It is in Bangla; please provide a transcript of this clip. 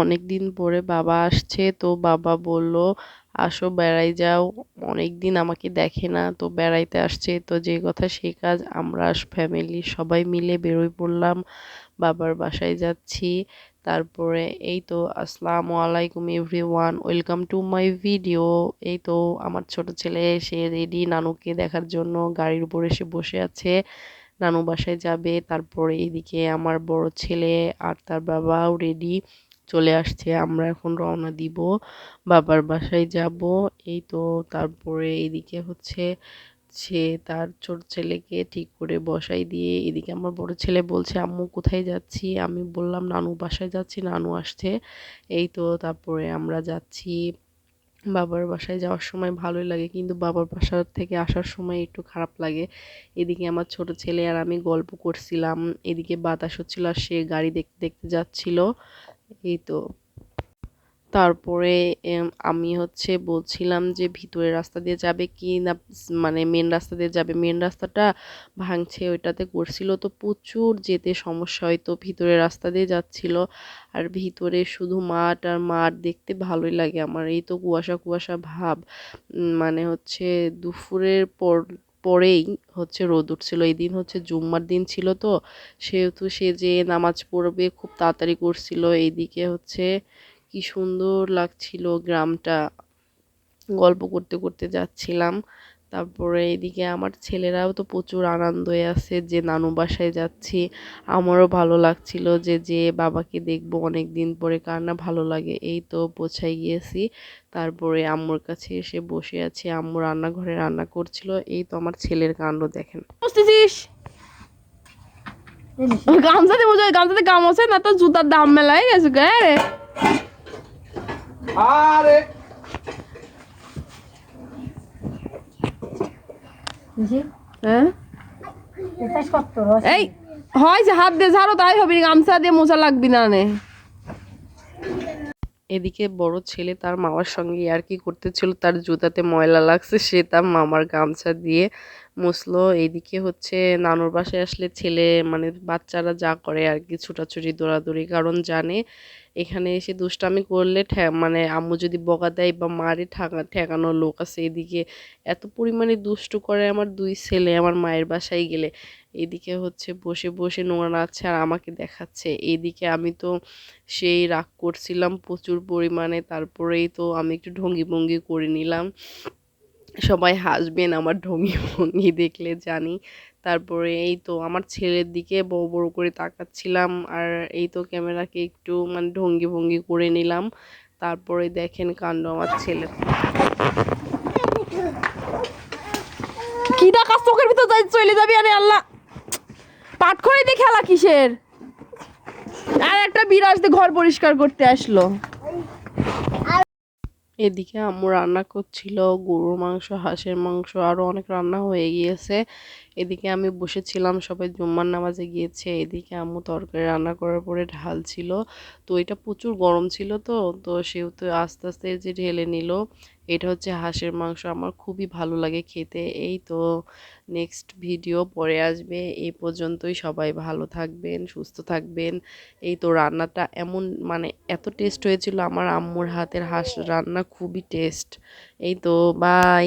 অনেক দিন পরে বাবা আসছে, তো বাবা বলল, আসো বেড়াই যাও অনেক দিন আমাকে দেখে না, তো বেড়াইতে আসছে, তো যে কথা সেই কাজ, আমরা ফ্যামিলি সবাই মিলে বেরোয় পড়লাম, বাবার বাসায় যাচ্ছি, তারপরে এই তো, আসসালামু আলাইকুম everyone welcome to my video এই তো, আমার ছোট ছেলে এসে রেডি নানুকে দেখার জন্য গাড়ির উপর এসে বসে আছে, নানু বাসায় যাবে, তারপরে এদিকে আমার বড় ছেলে আর তার বাবাও রেডি চলে আসছে, আমরা এখন রওনা দিব, বাবার বাসায় যাব। এই তো তারপরে এদিকে হচ্ছে সে তার ছোট ছেলেকে ঠিক করে বসাই দিয়ে এদিকে আমার বড় ছেলে বলছে, আম্মু, কোথায় যাচ্ছি? আমি বললাম, নানু বাসায় যাচ্ছি, নানু আসছে। এই তো তারপরে আমরা যাচ্ছি। বাবার বাসায় যাওয়ার সময় ভালোই লাগে, কিন্তু বাবার বাসা থেকে আসার সময় একটু খারাপ লাগে। এদিকে আমার ছোট ছেলে আর আমি গল্প করছিলাম, এদিকে বাতাস হচ্ছিল আর সে গাড়ি দেখতে দেখতে যাচ্ছিল। এই তো। তারপরে আমি হচ্ছে বলছিলাম যে ভিতরের রাস্তা দিয়ে যাবে কি না মানে মেন রাস্তা দিয়ে যাবে। মেন রাস্তাটা ভাঙছে, ওইটাতে করছিল তো প্রচুর যেতে সমস্যা হয় তো ভিতরের রাস্তা দিয়ে যাচ্ছিল। আর ভিতরে শুধু মাঠ আর মাঠ দেখতে ভালোই লাগে আমার। এই তো কুয়াশা কুয়াশা ভাব। মানে হচ্ছে দুপুরের পর পরেই হচ্ছে রোদ উঠছিল। এই দিন হচ্ছে জুম্মার দিন ছিল তো, সেহেতু সে যে নামাজ পড়বে খুব তাড়াতাড়ি করছিল। এইদিকে হচ্ছে কি সুন্দর লাগছিল গ্রামটা। গল্প করতে করতে যাচ্ছিলাম। তারপরে এদিকে আমার ছেলেরাও তো প্রচুর আনন্দে আছে যে নানু বাসায় যাচ্ছি। আমারও ভালো লাগছিল যে যে বাবাকে দেখব অনেক দিন পরে কার না ভালো লাগে এই তো পৌঁছাই গিয়েছি। তারপরে আম্মুর কাছে এসে বসে আছি আম্মু রান্নাঘরে রান্না করছিল এই তো আমার ছেলের কাণ্ড দেখেন। বুঝতেছিস গামছাতে বুঝো গামছাতে গাম আছে না তো জুতার দাম মেলাই গেছে রে আরে! হ্যাঁ এই হয় যে হাত দিয়ে ঝাড়ো তাই হবে গামছা দিয়ে মোছা লাগবি না নে। এদিকে বড় ছেলে তার মামার সঙ্গে আর কি করতেছিল তার জুতাতে ময়লা লাগছে সে তার মামার গামছা দিয়ে মুসলো এইদিকে হচ্ছে নানুর বাসায় আসলে ছেলে মানে বাচ্চারা যা করে আর কি ছুটাছুটি দৌড়াদৌড়ি কারণ জানে এখানে এসে দুষ্টামি করলে মানে আম্মু যদি বকা দেয় বা মারে ঠাকা ঠেকানোর লোক আছে এদিকে। এত পরিমাণে দুষ্টু করে আমার দুই ছেলে, আমার মায়ের বাসায় গেলে। এদিকে হচ্ছে বসে বসে নোংরা নাচ্ছে আর আমাকে দেখাচ্ছে। এদিকে আমি তো সেই রাগ করছিলাম প্রচুর পরিমাণে, তারপরেই তো আমি একটু ঢঙ্গি ভঙ্গি করে নিলাম। সবাই হাসবেন, আমার ঢঙ্গি ভঙ্গি দেখলে জানি। তারপরে এই তো আমার ছেলের দিকে বড় বড় করে তাকাচ্ছিলাম আর এই তো ক্যামেরাকে একটু মানে ঢঙ্গি ভঙ্গি করে নিলাম। তারপরে দেখেন কাণ্ড আমার ছেলে কি ডাকা চোখের ভিতর চলে যাবি? আরে আল্লাহ! পাট দিয়ে খেলা কিসের? আর একটা বিরাজ ঘর পরিষ্কার করতে আসলো। এদিকে আম্মু রান্না করছিল, গরুর মাংস, হাঁসের মাংস আরও অনেক রান্না হয়ে গিয়েছে। এদিকে আমি বসেছিলাম, সবাই জুম্মার নামাজে গিয়েছে। এদিকে আম্মু তরকারি রান্না করার পরে ঢাল ছিল। তো এটা প্রচুর গরম ছিল তো তো সেহেতু আস্তে আস্তে যে ঢেলে নিল। এটা হচ্ছে হাঁসের মাংস, আমার খুবই ভালো লাগে খেতে। এই তো নেক্সট ভিডিও পরে আসবে। এই পর্যন্তই সবাই ভালো থাকবেন, সুস্থ থাকবেন। এই তো রান্নাটা এমন মানে এত টেস্ট হয়েছিল, আমার আম্মুর হাতের হাঁস রান্না খুবই টেস্ট এই তো বাই